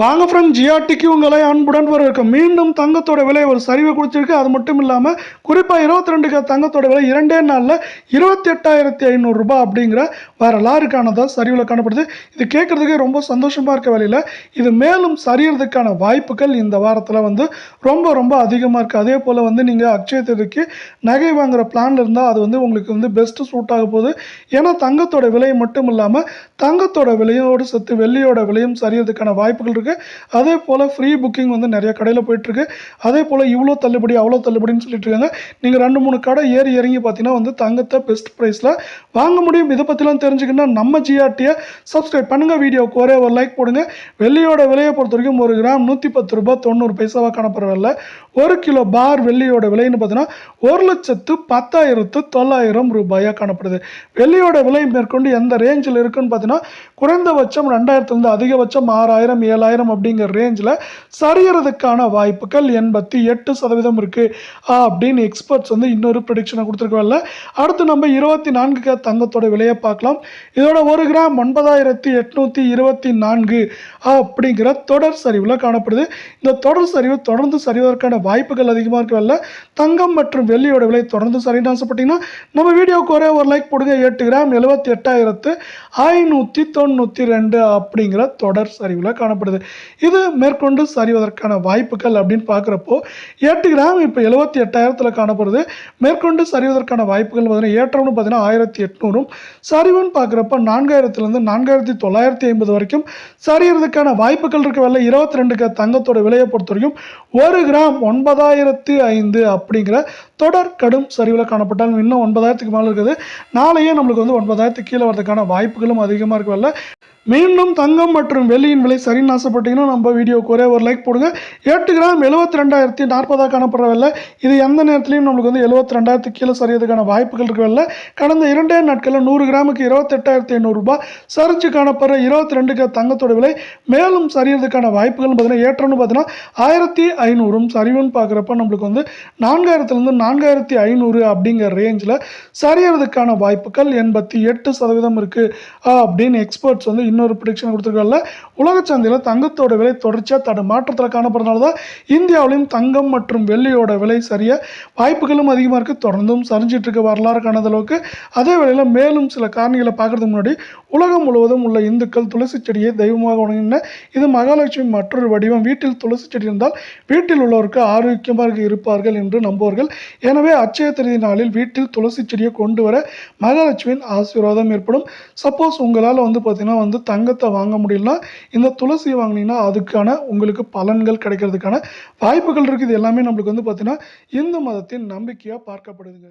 வாங்க ஃப்ரெண்ட் ஜிஆர்டிக்கு உங்களை அன்புடன் வரவேற்கும் மீண்டும் தங்கத்தோட விலை ஒரு சரிவை கொடுத்துருக்கு. அது மட்டும் இல்லாமல் குறிப்பாக இருபத்தி ரெண்டுக்கு தங்கத்தோட விலை இரண்டே நாளில் இருபத்தி எட்டாயிரத்தி ஐநூறுரூபா அப்படிங்கிற வரலாறுக்கானதாக சரிவில் காணப்படுது. இது கேட்குறதுக்கே ரொம்ப சந்தோஷமாக இருக்க வேலையில். இது மேலும் சரியறதுக்கான வாய்ப்புகள் இந்த வாரத்தில் வந்து ரொம்ப ரொம்ப அதிகமாக இருக்குது அதே போல் வந்து நீங்கள் அக்ஷய தேதிக்கு நகை வாங்குகிற பிளான் இருந்தால் அது வந்து உங்களுக்கு வந்து பெஸ்ட்டு சூட் ஆக போகுது. ஏன்னா தங்கத்தோட விலை மட்டும் இல்லாமல் தங்கத்தோட விலையோடு சேர்த்து வெள்ளியோட விலையும் சரியறதுக்கான வாய்ப்புகள் போயிட்டுருக்கு அதே போல் ஃப்ரீ புக்கிங் வந்து நிறைய கடையில் போயிட்டுருக்கு. அதே போல் இவ்வளோ தள்ளுபடி அவ்வளோ தள்ளுபடின்னு சொல்லிட்டு இருக்காங்க நீங்கள் ரெண்டு மூணு கடை ஏறி இறங்கி பார்த்தீங்கன்னா வந்து தங்கத்தை பெஸ்ட் ப்ரைஸில் வாங்க முடியும். இதை பற்றிலாம் தெரிஞ்சுக்கணும்னா நம்ம ஜிஆர்டியை சப்ஸ்கிரைப் பண்ணுங்கள் வீடியோவுக்கு ஒரே ஒரு லைக் போடுங்க. வெள்ளியோட விலையை பொறுத்த வரைக்கும் ஒரு கிராம் நூற்றி பத்து ரூபாய் தொண்ணூறு பைசாவாக காணப்படுறதில்ல ஒரு கிலோ பார் வெள்ளியோட விலைன்னு பார்த்தீங்கன்னா ஒரு லட்சத்து பத்தாயிரத்து தொள்ளாயிரம் ரூபாயாக காணப்படுது. வெள்ளியோட விலை மேற்கொண்டு எந்த ரேஞ்சில் இருக்குன்னு பார்த்தீங்கன்னா குறைந்தபட்சம் ரெண்டாயிரத்துலேருந்து அதிகபட்சம் ஆறாயிரம் ஏழாயிரம் அப்படிங்கிற ரேஞ்சில் சரியறதுக்கான வாய்ப்புகள் எண்பத்தி எட்டு சதவீதம் இருக்குது அப்படின்னு எக்ஸ்பர்ட்ஸ் வந்து இன்னொரு ப்ரொடிக்ஷனை கொடுத்துருக்கவில்ல அடுத்து நம்ம இருபத்தி நான்கு தங்கத்தோட விலையை பார்க்கலாம். இதோட ஒரு கிராம் ஒன்பதாயிரத்தி எட்நூற்றி இருபத்தி நான்கு அப்படிங்கிற தொடர் சரிவில் காணப்படுது. இந்த தொடர் சரிவு தொடர்ந்து சரிவதற்கான வாய்ப்புகள் அதிகமாக இருக்கவில்ல தங்கம் மற்றும் வெள்ளியோட விலை தொடர்ந்து சரின்னு ஆசைப்பட்டீங்கன்னா நம்ம வீடியோவுக்கு ஒரே ஒரு லைக் போடுங்க. எட்டு கிராம் எழுபத்தி எட்டாயிரத்து ஐநூற்றி தொண்ணூற்றி ரெண்டு அப்படிங்கிற தொடர் சரிவில் காணப்படுது. இது மேற்கொண்டு சரிவதற்கான வாய்ப்புகள் அப்படின்னு பார்க்குறப்போ எட்டு கிராம் இப்போ எழுபத்தி எட்டாயிரத்தில் காணப்படுது. மேற்கொண்டு சரிவதற்கான வாய்ப்புகள் பார்த்தீங்கன்னா ஏற்றம்னு பார்த்தீங்கன்னா ஆயிரத்தி எட்நூறும். சரிவுன்னு பார்க்குறப்ப நான்காயிரத்துலேருந்து நான்காயிரத்தி தொள்ளாயிரத்தி ஐம்பது வரைக்கும் சரியறதுக்கான வாய்ப்புகள் இருக்க. வேலை இருபத்தி ரெண்டுக்கு தங்கத்தோட விலையை பொறுத்த வரைக்கும் ஒரு கிராம் ஒன்பதாயிரத்து ஐந்து அப்படிங்கிற தொடர் கடும் சரிவில் காணப்பட்டாலும் இன்னும் ஒன்பதாயிரத்துக்கு மேலே இருக்குது. நாளையே நம்மளுக்கு வந்து ஒன்பதாயிரத்துக்கு கீழே வரதுக்கான வாய்ப்புகளும் அதிகமாக இருக்கவில்லை மீண்டும் தங்கம் மற்றும் வெள்ளியின் விலை சரின்னு ஆசைப்பட்டீங்கன்னா நம்ம வீடியோக்கு ஒரே ஒரு லைக் போடுங்க. எட்டு கிராம் எழுபத்தி ரெண்டாயிரத்தி நாற்பதாக காணப்படுறவில்ல. இது எந்த நேரத்துலையும் நம்மளுக்கு வந்து எழுபத்தி ரெண்டாயிரத்து கீழே சரியதுக்கான வாய்ப்புகள் இருக்கவில்ல கடந்த இரண்டே நாட்களில் நூறு கிராமுக்கு இருபத்தெட்டாயிரத்தி ஐநூறுரூபா சரிஞ்சு காணப்படுற இருபத்தி ரெண்டுக்கு தங்கத்தோட விலை மேலும் சரியறதுக்கான வாய்ப்புகள் பார்த்தீங்கன்னா ஏற்றம்னு பார்த்தீங்கன்னா ஆயிரத்தி ஐநூறும் சரிவுன்னு பார்க்குறப்ப நம்மளுக்கு வந்து நான்காயிரத்துலேருந்து நான்காயிரத்தி ஐநூறு அப்படிங்கிற ரேஞ்சில் சரியறதுக்கான வாய்ப்புகள் எண்பத்தி எட்டு சதவீதம் இருக்குது அப்படின்னு எக்ஸ்பர்ட்ஸ் வந்து இன்னொரு ப்ரிடிக்ஷன் கொடுத்துருக்காங்கல்ல உலக சந்தையில் தங்கத்தோட விலை தொடர்ச்சியாக தடு மாற்றத்தில் காணப்படுறதுனால தான் இந்தியாவிலையும் தங்கம் மற்றும் வெள்ளியோட விலை சரிய வாய்ப்புகளும் அதிகமாக இருக்குது தொடர்ந்தும் சரிஞ்சிட்டு இருக்க வரலாறு காணாத அளவுக்கு அதே வேளையில் மேலும் சில காரணிகளை பார்க்கறதுக்கு முன்னாடி உலகம் முழுவதும் உள்ள இந்துக்கள் துளசி செடியை தெய்வமாக உணங்கின இது மகாலட்சுமி மற்றொரு வடிவம். வீட்டில் துளசி செடி இருந்தால் வீட்டில் உள்ளவருக்கு ஆரோக்கியமாக இருப்பார்கள் என்று நம்புவார்கள். எனவே அச்சய திருதி நாளில் வீட்டில் துளசி செடியை கொண்டு வர மகாலட்சுமியின் ஆசீர்வாதம் ஏற்படும். சப்போஸ் உங்களால் வந்து பார்த்தீங்கன்னா வந்து தங்கத்தை வாங்க முடியலனா இந்த துளசியை வாங்கினீங்கன்னா அதுக்கான உங்களுக்கு பலன்கள் கிடைக்கிறதுக்கான வாய்ப்புகள் இருக்குது. எல்லாமே நம்மளுக்கு வந்து பார்த்தீங்கன்னா இந்து மதத்தின் நம்பிக்கையாக பார்க்கப்படுதுங்க.